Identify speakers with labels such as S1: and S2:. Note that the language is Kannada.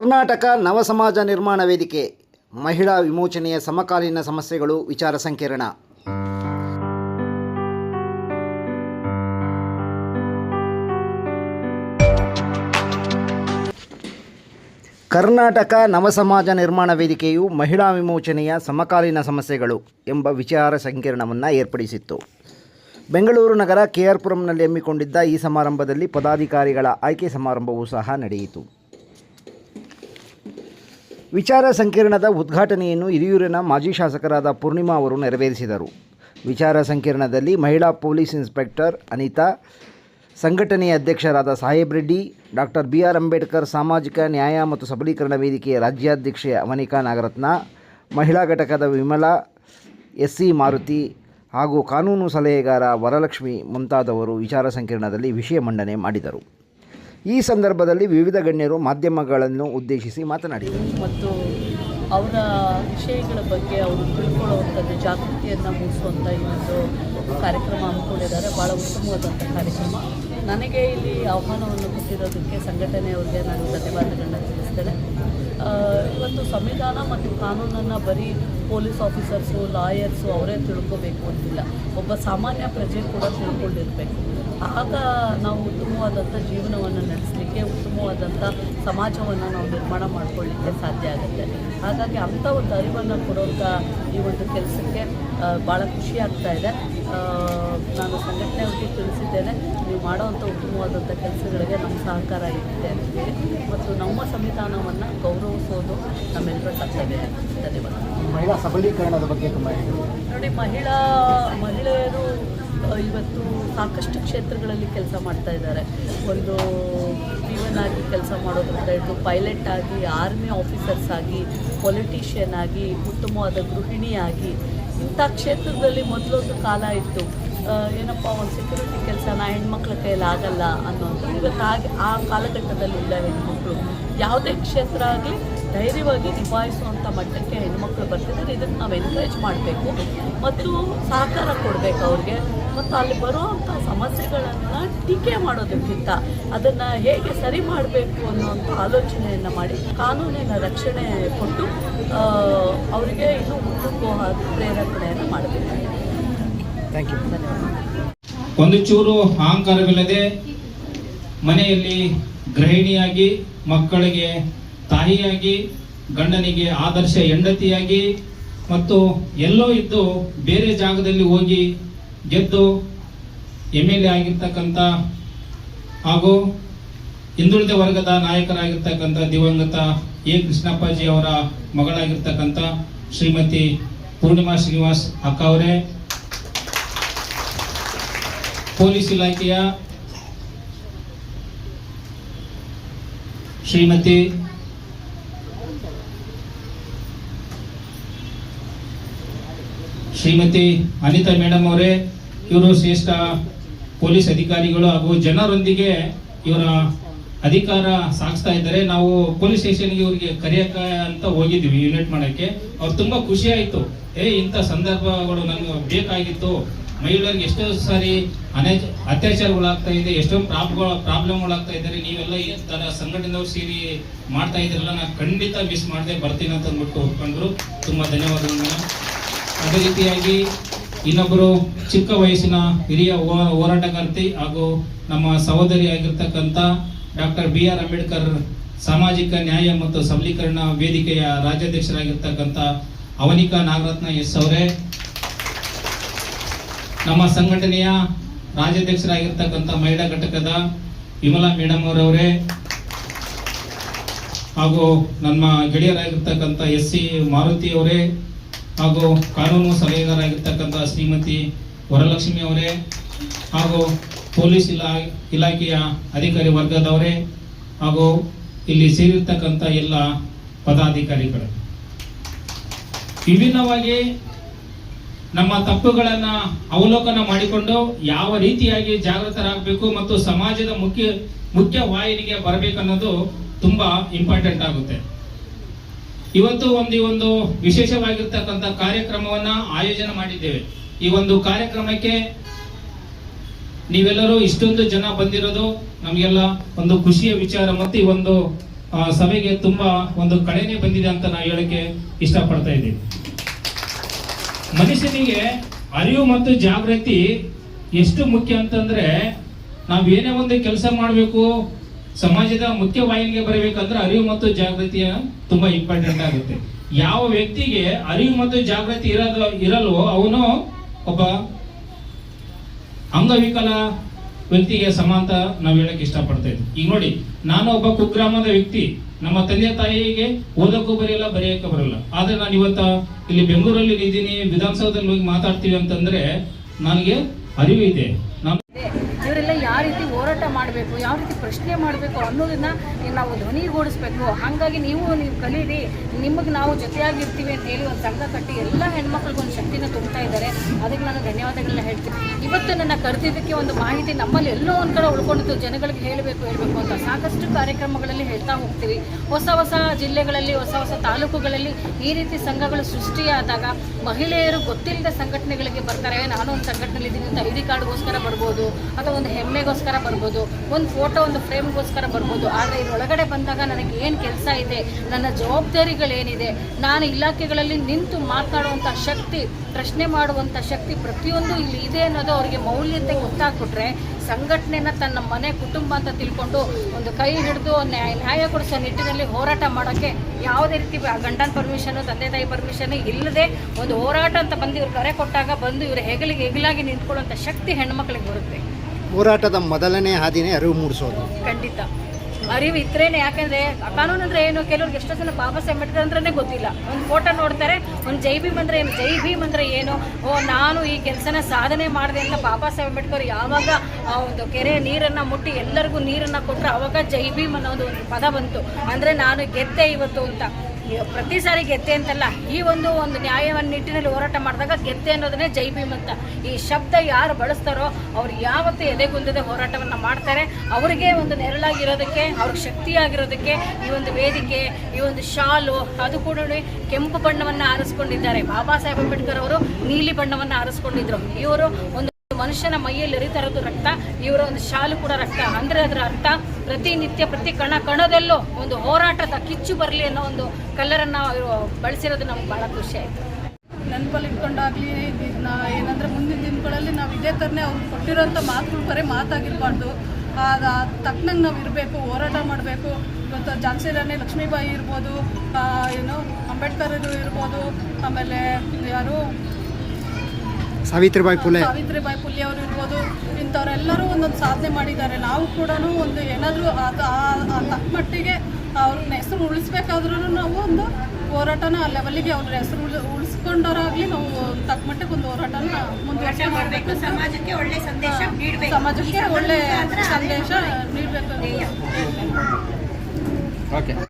S1: ಕರ್ನಾಟಕ ನವ ಸಮಾಜ ನಿರ್ಮಾಣ ವೇದಿಕೆ, ಮಹಿಳಾ ವಿಮೋಚನೆಯ ಸಮಕಾಲೀನ ಸಮಸ್ಯೆಗಳು ವಿಚಾರ ಸಂಕಿರಣ. ಕರ್ನಾಟಕ ನವ ಸಮಾಜ ನಿರ್ಮಾಣ ವೇದಿಕೆಯು ಮಹಿಳಾ ವಿಮೋಚನೆಯ ಸಮಕಾಲೀನ ಸಮಸ್ಯೆಗಳು ಎಂಬ ವಿಚಾರ ಸಂಕಿರಣವನ್ನು ಏರ್ಪಡಿಸಿತ್ತು. ಬೆಂಗಳೂರು ನಗರ ಕೆ ಆರ್ ಪುರಂನಲ್ಲಿ ಹಮ್ಮಿಕೊಂಡಿದ್ದ ಈ ಸಮಾರಂಭದಲ್ಲಿ ಪದಾಧಿಕಾರಿಗಳ ಆಯ್ಕೆ ಸಮಾರಂಭವೂ ಸಹ ನಡೆಯಿತು. ವಿಚಾರ ಸಂಕಿರಣದ ಉದ್ಘಾಟನೆಯನ್ನು ಹಿರಿಯೂರಿನ ಮಾಜಿ ಶಾಸಕರಾದ ಪೂರ್ಣಿಮಾ ಅವರು ನೆರವೇರಿಸಿದರು. ವಿಚಾರ ಸಂಕಿರಣದಲ್ಲಿ ಮಹಿಳಾ ಪೊಲೀಸ್ ಇನ್ಸ್ಪೆಕ್ಟರ್ ಅನಿತಾ, ಸಂಘಟನೆಯ ಅಧ್ಯಕ್ಷರಾದ Saheb Reddy, doctor B R Ambedkar ಸಾಮಾಜಿಕ ನ್ಯಾಯ ಮತ್ತು ಸಬಲೀಕರಣ ವೇದಿಕೆಯ ರಾಜ್ಯಾಧ್ಯಕ್ಷೆ ಅವನಿಕಾ ನಾಗರತ್ನ, ಮಹಿಳಾ ಘಟಕದ ವಿಮಲಾ ಎಸ್ ಸಿ ಮಾರುತಿ ಹಾಗೂ ಕಾನೂನು ಸಲಹೆಗಾರ ವರಲಕ್ಷ್ಮಿ ಮುಂತಾದವರು ವಿಚಾರ ಸಂಕಿರಣದಲ್ಲಿ ವಿಷಯ ಮಂಡನೆ ಮಾಡಿದರು. ಈ ಸಂದರ್ಭದಲ್ಲಿ ವಿವಿಧ ಗಣ್ಯರು ಮಾಧ್ಯಮಗಳನ್ನು ಉದ್ದೇಶಿಸಿ ಮಾತನಾಡಿದರು.
S2: ಮತ್ತು ಅವರ ವಿಷಯಗಳ ಬಗ್ಗೆ ಅವರು ತಿಳ್ಕೊಳ್ಳುವಂಥದ್ದು, ಜಾಗೃತಿಯನ್ನು ಮೂಡಿಸುವಂಥ ಈ ಒಂದು ಕಾರ್ಯಕ್ರಮ ಹಮ್ಮಿಕೊಂಡಿದ್ದಾರೆ. ಭಾಳ ಉತ್ತಮವಾದಂಥ ಕಾರ್ಯಕ್ರಮ. ನನಗೆ ಇಲ್ಲಿ ಆಹ್ವಾನವನ್ನು ಕೊಟ್ಟಿರೋದಕ್ಕೆ ಸಂಘಟನೆಯವರಿಗೆ ನಾನು ಧನ್ಯವಾದಗಳನ್ನ ತಿಳಿಸ್ತೇನೆ. ಇವತ್ತು ಸಂವಿಧಾನ ಮತ್ತು ಕಾನೂನನ್ನು ಬರೀ ಪೊಲೀಸ್ ಆಫೀಸರ್ಸು, ಲಾಯರ್ಸು ಅವರೇ ತಿಳ್ಕೋಬೇಕು ಅಂತಿಲ್ಲ. ಒಬ್ಬ ಸಾಮಾನ್ಯ ಪ್ರಜೆ ಕೂಡ ತಿಳ್ಕೊಂಡಿರಬೇಕು. ಆಗ ನಾವು ಉತ್ತಮವಾದಂಥ ಜೀವನವನ್ನು ನಡೆಸಲಿಕ್ಕೆ ಉತ್ತಮವಾದಂಥ ಸಮಾಜವನ್ನು ನಾವು ನಿರ್ಮಾಣ ಮಾಡಿಕೊಳ್ಳಿಕ್ಕೆ ಸಾಧ್ಯ ಆಗುತ್ತೆ. ಹಾಗಾಗಿ ಅಂಥ ಒಂದು ಅರಿವನ್ನು ಕೊಡುವಂಥ ಈ ಒಂದು ಕೆಲಸಕ್ಕೆ ಭಾಳ ಖುಷಿ ಆಗ್ತಾ ಇದೆ. ನಾನು ಸಂಘಟನೆಯವರಿಗೆ ತಿಳಿಸಿದ್ದೇನೆ. ನೀವು ಮಾಡುವಂಥ ಉತ್ತಮವಾದಂಥ ಕೆಲಸಗಳಿಗೆ ನಮ್ಮ ಸಹಕಾರ ಇರುತ್ತೆ ಅಂತೇಳಿ ಮತ್ತು ನಮ್ಮ ಸಂವಿಧಾನವನ್ನು ಗೌರವಿಸೋದು ನಮ್ಮೆಲ್ಲರ ಕರ್ತವ್ಯ ಧನ್ಯವಾದ.
S1: ಮಹಿಳಾ ಸಬಲೀಕರಣದ ಬಗ್ಗೆ ತುಂಬ
S2: ನೋಡಿ ಮಹಿಳಾ ಮಹಿಳೆಯರು ಇವತ್ತು ಸಾಕಷ್ಟು ಕ್ಷೇತ್ರಗಳಲ್ಲಿ ಕೆಲಸ ಮಾಡ್ತಾ ಇದ್ದಾರೆ. ಒಂದು ಪೀವನ್ ಆಗಿ ಕೆಲಸ ಮಾಡೋದ್ರಿಂದ ಹಿಡಿದು ಪೈಲಟ್ ಆಗಿ ಆರ್ಮಿ ಆಫೀಸರ್ಸ್ ಆಗಿ ಪೊಲಿಟಿಷಿಯನ್ ಆಗಿ ಉತ್ತಮವಾದ ಗೃಹಿಣಿಯಾಗಿ ಇಂಥ ಕ್ಷೇತ್ರದಲ್ಲಿ ಮೊದಲೊಂದು ಕಾಲ ಇತ್ತು. ಏನಪ್ಪ ಒಂದು ಸೆಕ್ಯೂರಿಟಿ ಕೆಲಸನ ಹೆಣ್ಮಕ್ಳ ಕೈಯಲ್ಲಿ ಆಗಲ್ಲ ಅನ್ನೋದು. ಇವತ್ತು ಹಾಗೆ ಆ ಕಾಲಘಟ್ಟದಲ್ಲಿ ಇಲ್ಲ ಹೆಣ್ಮಕ್ಳು. ಯಾವುದೇ ಕ್ಷೇತ್ರ ಆಗಲಿ ಧೈರ್ಯವಾಗಿ ನಿಭಾಯಿಸುವಂಥ ಮಟ್ಟಕ್ಕೆ ಹೆಣ್ಮಕ್ಳು ಬರ್ತಿದ್ದಾರೆ. ಇದನ್ನು ನಾವು ಎನ್ಕರೇಜ್ ಮಾಡಬೇಕು. ಮತ್ತು ಸಹಕಾರ ಕೊಡಬೇಕು ಅವ್ರಿಗೆ. ಮತ್ತು ಅಲ್ಲಿ ಬರುವಂಥ ಸಮಸ್ಯೆಗಳನ್ನು ಟೀಕೆ ಮಾಡೋದಕ್ಕಿಂತ ಅದನ್ನು ಹೇಗೆ ಸರಿ ಮಾಡಬೇಕು ಅನ್ನುವಂಥ ಆಲೋಚನೆಯನ್ನು ಮಾಡಿ ಕಾನೂನಿನ ರಕ್ಷಣೆ ಕೊಟ್ಟು ಅವರಿಗೆ ಇನ್ನೂ ಮುಂದಕ್ಕೂ ಹೋಗೋದು ಪ್ರೇರೇಪಣೆಯನ್ನು ಮಾಡಬೇಕು.
S1: ಥ್ಯಾಂಕ್ ಯು
S2: ಧನ್ಯವಾದ.
S3: ಒಂದು ಚೂರು ಅಹಂಕಾರವಿಲ್ಲದೆ ಮನೆಯಲ್ಲಿ ಗೃಹಿಣಿಯಾಗಿ, ಮಕ್ಕಳಿಗೆ, ತಾಯಿಯಾಗಿ, ಗಂಡನಿಗೆ ಆದರ್ಶ ಹೆಂಡತಿಯಾಗಿ ಮತ್ತು ಎಲ್ಲೋ ಇದ್ದು ಬೇರೆ ಜಾಗದಲ್ಲಿ ಹೋಗಿ ಗೆದ್ದು ಎಂ ಎಲ್ ಎ ಆಗಿರ್ತಕ್ಕಂಥ ಹಾಗೂ ಹಿಂದುಳಿದ ವರ್ಗದ ನಾಯಕರಾಗಿರ್ತಕ್ಕಂಥ ದಿವಂಗತ ಎ. ಕೃಷ್ಣಪ್ಪಾಜಿ ಅವರ ಮಗಳಾಗಿರ್ತಕ್ಕಂಥ ಶ್ರೀಮತಿ ಪೂರ್ಣಿಮಾ ಶ್ರೀನಿವಾಸ್ ಅಕ್ಕ ಅವರೇ ಪೊಲೀಸ್ ಇಲಾಖೆಯ ಶ್ರೀಮತಿ ಶ್ರೀಮತಿ ಅನಿತಾ ಮೇಡಮ್ ಅವರೇ, ಇವರು ಶ್ರೇಷ್ಠ ಪೊಲೀಸ್ ಅಧಿಕಾರಿಗಳು ಹಾಗೂ ಜನರೊಂದಿಗೆ ಇವರ ಅಧಿಕಾರ ಸಾಗಿಸ್ತಾ ಇದ್ದಾರೆ. ನಾವು ಪೊಲೀಸ್ ಸ್ಟೇಷನ್ಗೆ ಇವರಿಗೆ ಕರೆಯಕ ಅಂತ ಹೋಗಿದ್ವಿ ಯೂನಿಟ್ ಮಾಡಕ್ಕೆ. ಅವ್ರು ತುಂಬಾ ಖುಷಿ ಆಯ್ತು. ಏ, ಇಂಥ ಸಂದರ್ಭಗಳು ನನಗೆ ಬೇಕಾಗಿತ್ತು. ಮಹಿಳೆಯರಿಗೆ ಎಷ್ಟೋ ಸಾರಿ ಅನೇ, ಅತ್ಯಾಚಾರಗಳಾಗ್ತಾ ಇದೆ, ಎಷ್ಟೋ ಪ್ರಾಬ್ಗಳು ಪ್ರಾಬ್ಲಮ್ಗಳಾಗ್ತಾ ಇದ್ದಾರೆ. ನೀವೆಲ್ಲ ಈ ತರ ಸಂಘಟನೆಯವ್ರು ಸೇರಿ ಮಾಡ್ತಾ ಇದ್ರಲ್ಲ ನಾನು ಖಂಡಿತ ಮಿಸ್ ಮಾಡದೆ, ಬರ್ತೀನಿ ಅಂತ ಅಂದ್ಬಿಟ್ಟು ಒಪ್ಕೊಂಡ್ರು ತುಂಬಾ ಧನ್ಯವಾದಗಳು ಅದೇ ರೀತಿಯಾಗಿ ಇನ್ನೊಬ್ಬರು ಚಿಕ್ಕ ವಯಸ್ಸಿನ ಹಿರಿಯ ಹೋರಾಟಗಾರ್ತಿ ಹಾಗೂ ನಮ್ಮ ಸಹೋದರಿ ಆಗಿರ್ತಕ್ಕಂಥ ಡಾಕ್ಟರ್ ಬಿ ಆರ್ ಅಂಬೇಡ್ಕರ್ ಸಾಮಾಜಿಕ ನ್ಯಾಯ ಮತ್ತು ಸಬಲೀಕರಣ ವೇದಿಕೆಯ ರಾಜ್ಯಾಧ್ಯಕ್ಷರಾಗಿರ್ತಕ್ಕಂಥ ಅವನಿಕಾ ನಾಗರತ್ನ ಎಸ್ ಅವರೇ ನಮ್ಮ ಸಂಘಟನೆಯ ರಾಜ್ಯಾಧ್ಯಕ್ಷರಾಗಿರ್ತಕ್ಕಂಥ ಮಹಿಳಾ ಘಟಕದ ವಿಮಲಾ ಮೇಡಮ್ ಅವರವರೇ ಹಾಗೂ ನಮ್ಮ ಗೆಳೆಯರಾಗಿರ್ತಕ್ಕಂಥ ಎಸ್ ಸಿ ಮಾರುತಿ ಅವರೇ ಹಾಗೂ ಕಾನೂನು ಸಲಹೆಗಾರಾಗಿರ್ತಕ್ಕಂಥ ಶ್ರೀಮತಿ ವರಲಕ್ಷ್ಮಿ ಅವರೇ ಹಾಗೂ ಪೊಲೀಸ್ ಇಲಾ, ಇಲಾಖೆಯ ಅಧಿಕಾರಿ ವರ್ಗದವರೇ ಹಾಗೂ ಇಲ್ಲಿ ಸೇರಿರ್ತಕ್ಕಂಥ ಎಲ್ಲ ಪದಾಧಿಕಾರಿಗಳು. ವಿಭಿನ್ನವಾಗಿ ನಮ್ಮ ತಪ್ಪುಗಳನ್ನ ಅವಲೋಕನ ಮಾಡಿಕೊಂಡು ಯಾವ ರೀತಿಯಾಗಿ ಜಾಗೃತರಾಗಬೇಕು ಮತ್ತು ಸಮಾಜದ ಮುಖ್ಯ ಮುಖ್ಯ ವಾಹಿನಿಗೆ ಬರಬೇಕನ್ನೋದು ತುಂಬಾ ಇಂಪಾರ್ಟೆಂಟ್ ಆಗುತ್ತೆ. ಇವತ್ತು ಒಂದು ಒಂದು ವಿಶೇಷವಾಗಿರ್ತಕ್ಕಂಥ ಕಾರ್ಯಕ್ರಮವನ್ನ ಆಯೋಜನೆ ಮಾಡಿದ್ದೇವೆ. ಈ ಒಂದು ಕಾರ್ಯಕ್ರಮಕ್ಕೆ ನೀವೆಲ್ಲರೂ ಇಷ್ಟೊಂದು ಜನ ಬಂದಿರೋದು ನಮಗೆಲ್ಲ ಒಂದು ಖುಷಿಯ ವಿಚಾರ ಮತ್ತು ಈ ಒಂದು ಸಭೆಗೆ ತುಂಬಾ ಒಂದು ಕಳೆನೆ ಬಂದಿದೆ ಅಂತ ನಾವು ಹೇಳಕ್ಕೆ ಇಷ್ಟಪಡ್ತಾ ಇದ್ದೀವಿ ಮನುಷ್ಯನಿಗೆ ಅರಿವು ಮತ್ತು ಜಾಗೃತಿ ಎಷ್ಟು ಮುಖ್ಯ ಅಂತಂದ್ರೆ ನಾವು ಏನೇ ಒಂದು ಕೆಲಸ ಮಾಡಬೇಕು, ಸಮಾಜದ ಮುಖ್ಯ ವಾಹಿನಿಗೆ ಬರಬೇಕಂದ್ರೆ ಅರಿವು ಮತ್ತು ಜಾಗೃತಿಯ ತುಂಬಾ ಇಂಪಾರ್ಟೆಂಟ್ ಆಗುತ್ತೆ. ಯಾವ ವ್ಯಕ್ತಿಗೆ ಅರಿವು ಮತ್ತು ಜಾಗೃತಿ ಇರೋದು ಇರಲ್ವೋ ಅವನು ಒಬ್ಬ ಅಂಗವಿಕಲ ವ್ಯಕ್ತಿಗೆ ಸಮ ಅಂತ ನಾವು ಹೇಳಕ್ ಇಷ್ಟಪಡ್ತಾ ಇದ್ವಿ. ಈಗ ನೋಡಿ, ನಾನು ಒಬ್ಬ ಕುಗ್ರಾಮದ ವ್ಯಕ್ತಿ. ನಮ್ಮ ತಂದೆ ತಾಯಿಗೆ ಓದಕ್ಕೂ ಬರೆಯಲ್ಲ, ಬರೆಯಕ್ಕೂ ಬರಲ್ಲ. ಆದ್ರೆ ನಾನು ಇವತ್ತ ಇಲ್ಲಿ ಬೆಂಗಳೂರಲ್ಲಿ ಇದ್ದೀನಿ, ವಿಧಾನಸೌಧದಲ್ಲಿ ಹೋಗಿ ಮಾತಾಡ್ತೀವಿ ಅಂತಂದ್ರೆ ನನಗೆ ಅರಿವು ಇದೆ.
S4: ಇವರೆಲ್ಲ ಯಾವ ರೀತಿ ಹೋರಾಟ ಮಾಡಬೇಕು, ಯಾವ ರೀತಿ ಪ್ರಶ್ನೆ ಮಾಡಬೇಕು ಅನ್ನೋದನ್ನ ನಾವು ಧ್ವನಿಗೂಡಿಸ್ಬೇಕು ಹಾಗಾಗಿ ನೀವು ನೀವು ಕಲೀರಿ, ನಿಮಗೆ ನಾವು ಜೊತೆಯಾಗಿರ್ತೀವಿ ಅಂತ ಹೇಳಿ ಒಂದು ಸಂಘ ಕಟ್ಟಿ ಎಲ್ಲ ಹೆಣ್ಮಕ್ಳಿಗೆ ಒಂದು ಶಕ್ತಿನ ತುಂಬ್ತಾ ಇದ್ದಾರೆ. ಅದಕ್ಕೆ ನಾನು ಧನ್ಯವಾದಗಳನ್ನ ಹೇಳ್ತೀನಿ. ಇವತ್ತು ನನ್ನ ಕರೆದಿದ್ದಕ್ಕೆ ಒಂದು ಮಾಹಿತಿ ನಮ್ಮಲ್ಲಿ ಎಲ್ಲೋ ಒಂದು ಕಡೆ ಉಳ್ಕೊಂಡಿದ್ದು ಜನಗಳಿಗೆ ಹೇಳಬೇಕು ಹೇಳಬೇಕು ಅಂತ. ಸಾಕಷ್ಟು ಕಾರ್ಯಕ್ರಮಗಳಲ್ಲಿ ಹೇಳ್ತಾ ಹೋಗ್ತೀವಿ. ಹೊಸ ಹೊಸ ಜಿಲ್ಲೆಗಳಲ್ಲಿ, ಹೊಸ ಹೊಸ ತಾಲೂಕುಗಳಲ್ಲಿ ಈ ರೀತಿ ಸಂಘಗಳು ಸೃಷ್ಟಿಯಾದಾಗ ಮಹಿಳೆಯರು ಗೊತ್ತಿಲ್ಲದ ಸಂಘಟನೆಗಳಿಗೆ ಬರ್ತಾರೆ. ನಾನು ಒಂದು ಸಂಘಟನೆಯಲ್ಲಿ ಇದ್ದೀನಿ ಅಂತ ಐ ಡಿ ಕಾರ್ಡ್ಗೋಸ್ಕರ ಬರ್ಬೋದು, ಅಥವಾ ಒಂದು ಹೆಮ್ಮೆಗೋಸ್ಕರ ಬರ್ಬೋದು, ಒಂದು ಫೋಟೋ, ಒಂದು ಫ್ರೇಮ್ಗೋಸ್ಕರ ಬರ್ಬೋದು. ಆದರೆ ಇದರೊಳಗಡೆ ಬಂದಾಗ ನನಗೆ ಏನು ಕೆಲಸ ಇದೆ, ನನ್ನ ಜವಾಬ್ದಾರಿಗಳೇನಿದೆ, ನಾನು ಇಲಾಖೆಗಳಲ್ಲಿ ನಿಂತು ಮಾತಾಡುವಂಥ ಶಕ್ತಿ, ಪ್ರಶ್ನೆ ಮಾಡುವಂಥ ಶಕ್ತಿ ಪ್ರತಿಯೊಂದು ಇಲ್ಲಿ ಇದೆ ಅನ್ನೋದು ಅವರಿಗೆ ಮೌಲ್ಯತೆ ಗೊತ್ತಾಗ್ಬಿಟ್ರೆ ಸಂಘಟನೆನ ತನ್ನ ಮನೆ ಕುಟುಂಬ ಅಂತ ತಿಳ್ಕೊಂಡು ಒಂದು ಕೈ ಹಿಡಿದು ನ್ಯಾಯ ನ್ಯಾಯ ಕೊಡಿಸೋ ನಿಟ್ಟಿನಲ್ಲಿ ಹೋರಾಟ ಮಾಡೋಕ್ಕೆ ಯಾವುದೇ ರೀತಿ ಗಂಡನ ಪರ್ಮಿಷನು ತಂದೆ ತಾಯಿ ಪರ್ಮಿಷನ್ ಇಲ್ಲದೆ ಒಂದು ಹೋರಾಟ ಅಂತ ಬಂದು ಇವ್ರು ಕರೆ ಕೊಟ್ಟಾಗ ಬಂದು ಇವರು ಹೆಗಲಿಗೆ ಹೆಗಲಾಗಿ ನಿಂತ್ಕೊಳ್ಳುವಂಥ ಶಕ್ತಿ ಹೆಣ್ಮಕ್ಳಿಗೆ ಬರುತ್ತೆ.
S1: ಹೋರಾಟದ ಮೊದಲನೇ ಹಾದಿನೇ ಅರಿವು ಮೂಡಿಸೋದು.
S4: ಖಂಡಿತ. ಅರಿವು ಇದ್ರೇನೆ ಯಾಕಂದ್ರೆ ಕಾನೂನು ಅಂದ್ರೆ ಏನು? ಕೆಲವ್ರಿಗೆ ಎಷ್ಟೋ ಜನ ಬಾಬಾ ಸಾಹೇಬ್ ಅಂಬೇಡ್ಕರ್ ಅಂದ್ರೆ ಗೊತ್ತಿಲ್ಲ. ಒಂದು ಫೋಟೋ ನೋಡ್ತಾರೆ, ಒಂದು ಜೈ ಭೀಮ್ ಅಂದ್ರೆ ಏನು? ಜೈ ಭೀಮ್ ಅಂದ್ರೆ ಏನು? ಓ, ನಾನು ಈ ಕೆಲಸನ ಸಾಧನೆ ಮಾಡಿದೆ ಅಂತ ಬಾಬಾ ಸಾಹೇಬ್ ಅಂಬೇಡ್ಕರ್ ಯಾವಾಗ ಆ ಒಂದು ಕೆರೆ ನೀರನ್ನ ಮುಟ್ಟಿ ಎಲ್ಲರಿಗೂ ನೀರನ್ನ ಕೊಟ್ಟರು ಅವಾಗ ಜೈ ಭೀಮ್ ಅನ್ನೋದು ಒಂದು ಪದ ಬಂತು. ಅಂದ್ರೆ ನಾನು ಗೆದ್ದೆ ಇವತ್ತು ಅಂತ. ಪ್ರತಿ ಸಾರಿ ಗೆದ್ದೆ ಅಂತಲ್ಲ, ಈ ಒಂದು ಒಂದು ನ್ಯಾಯವನ್ನು ನಿಟ್ಟಿನಲ್ಲಿ ಹೋರಾಟ ಮಾಡಿದಾಗ ಗೆದ್ದೆ ಅನ್ನೋದನ್ನೇ ಜೈ ಭೀಮ್ ಅಂತ. ಈ ಶಬ್ದ ಯಾರು ಬಳಸ್ತಾರೋ ಅವ್ರು ಯಾವತ್ತೂ ಎದೆಗುಂದದೆ ಹೋರಾಟವನ್ನ ಮಾಡ್ತಾರೆ. ಅವರಿಗೆ ಒಂದು ನೆರಳಾಗಿರೋದಕ್ಕೆ, ಅವ್ರಿಗೆ ಶಕ್ತಿಯಾಗಿರೋದಕ್ಕೆ ಈ ಒಂದು ವೇದಿಕೆ, ಈ ಒಂದು ಶಾಲು, ಅದು ಕೂಡ ಕೆಂಪು ಬಣ್ಣವನ್ನ ಆರಿಸ್ಕೊಂಡಿದ್ದಾರೆ. ಬಾಬಾ ಸಾಹೇಬ್ ಅಂಬೇಡ್ಕರ್ ಅವರು ನೀಲಿ ಬಣ್ಣವನ್ನ ಆರಿಸ್ಕೊಂಡಿದ್ರು. ಇವರು ಒಂದು ಮನುಷ್ಯನ ಮೈಯಲ್ಲಿ ಎರಿತಾ ಇರೋದು ರಕ್ತ, ಇವರ ಒಂದು ಶಾಲು ಕೂಡ ರಕ್ತ. ಅಂದ್ರೆ ಅದರ ಅರ್ಥ ಪ್ರತಿನಿತ್ಯ, ಪ್ರತಿ ಕಣ ಕಣದಲ್ಲೂ ಒಂದು ಹೋರಾಟದ ಕಿಚ್ಚು ಬರಲಿ ಅನ್ನೋ ಒಂದು ಕಲ್ಲರನ್ನು ಇವರು ಬಳಸಿರೋದು ನಮ್ಗೆ ಬಹಳ ಖುಷಿ ಆಯ್ತು.
S5: ನೆನ್ಪಲ್ಲಿ ಇಟ್ಕೊಂಡಾಗ್ಲಿ ನಾ ಏನಂದ್ರೆ ಮುಂದಿನ ದಿನಗಳಲ್ಲಿ ನಾವು ಇದೇ ಥರನೇ ಅವ್ರು ಕೊಟ್ಟಿರೋಂಥ ಮಾತುಗಳು ಬರೀ ಮಾತಾಗಿರಬಾರ್ದು. ಆಗ ತಕ್ಕನಂಗೆ ನಾವು ಇರಬೇಕು, ಹೋರಾಟ ಮಾಡಬೇಕು. ಇವತ್ತು ಝಾನ್ಸಿ ರಾಣಿ ಲಕ್ಷ್ಮೀಬಾಯಿ ಇರ್ಬೋದು ಏನು ಅಂಬೇಡ್ಕರ್ ಇರ್ಬೋದು, ಆಮೇಲೆ ಯಾರು
S1: ಸಾವಿತ್ರಿಬಾಯಿ ಪುಲೆ.
S5: ಸಾವಿತ್ರಿಬಾಯಿ ಪುಲೆ ಅವರು ಇರ್ಬೋದು ಇಂಥವರೆಲ್ಲರೂ ಒಂದೊಂದು ಸಾಧನೆ ಮಾಡಿದ್ದಾರೆ. ನಾವು ಕೂಡ ಒಂದು ಏನಾದರೂ ಅದು ಆ ತಕ್ಕ ಮಟ್ಟಿಗೆ ಅವ್ರನ್ನ ಹೆಸರು ಉಳಿಸ್ಬೇಕಾದ್ರೂ ನಾವು ಒಂದು ಹೋರಾಟನ ಆ ಲೆವೆಲ್ಗೆ ಅವ್ರ ಹೆಸರು ಉಳಿ ಉಳಿಸ್ಕೊಂಡವರಾಗಲಿ ನಾವು ತಕ್ಕ ಮಟ್ಟಿಗೆ ಒಂದು ಹೋರಾಟನ ಮುಂದುವರ್ಸ್ಕೊಂಡು ಮಾಡಬೇಕು.
S4: ಸಮಾಜಕ್ಕೆ ಒಳ್ಳೆ ಸಂದೇಶ ನೀಡಬೇಕು.
S5: ಸಮಾಜಕ್ಕೆ ಒಳ್ಳೆ ಸಂದೇಶ ನೀಡಬೇಕು.
S1: ಓಕೆ.